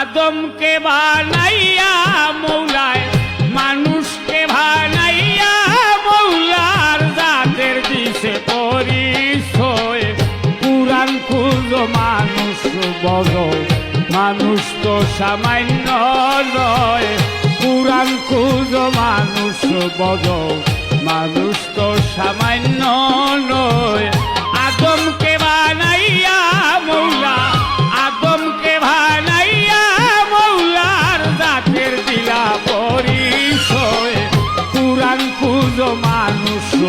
আদমকে বানাইয়া মৌলায়, মানুষকে বানাইয়া মৌলার জাতের দিছে পরিচয়। পুরাণ খুঁজো, মানুষ বড় মানুষ তো সামান্য নয়। পুরাণ খুঁজো, মানুষ বড় মানুষ তো সামান্য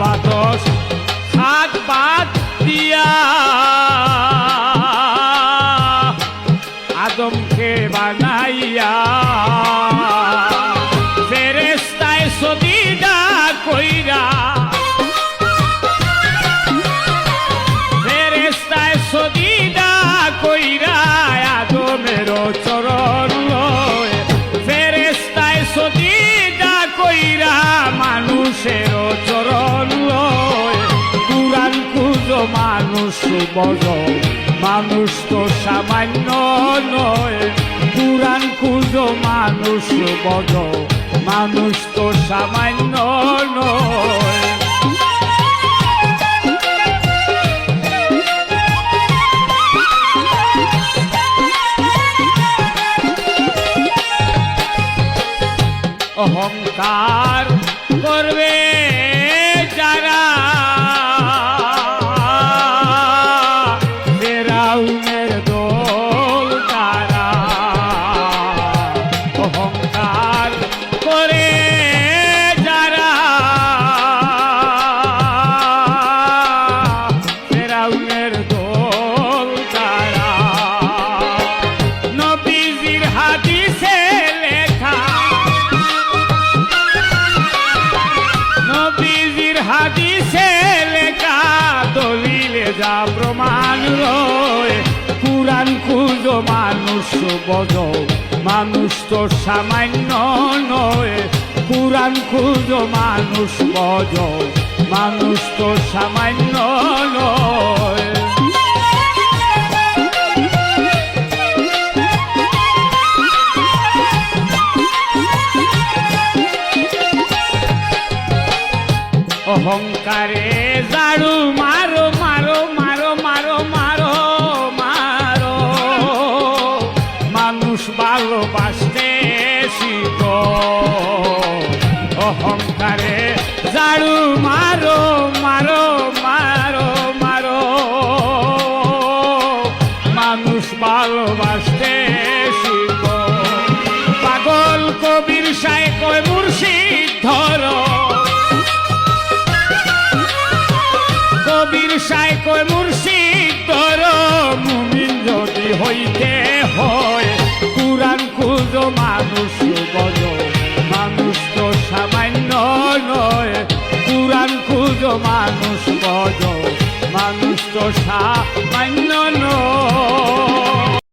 আবাতস শাক পাতিয়া আদমকে বানাইয়া ফেরেস্তায় সদিদা কইরা মানুষ বড় মানুষ তো সামান্য নয় কুরান কুজো মানুষ বড় মানুষ তো সামান্য নয়। অহংকার করবে যা মানুষ বজ, মানুষ তো সামান্য নয়। পুরাণ খুঁজো মানুষ বজ, মানুষ তো সামান্য নয়। অহংকারে জাড়ু মারো মারো মারো মারো মারো মারো। মানুষ ভালোবাসতে শিখ। অহংকারে জাড়ু মারো মারো মারো মারো। মানুষ ভালোবাসতে শিখ। হয়। কুরান খুঁজো, মানুষ বজ মানুষ তো সামান্য নয়। কুরান খুঁজো, মানুষ বজ মানুষ তো সামান্য নয়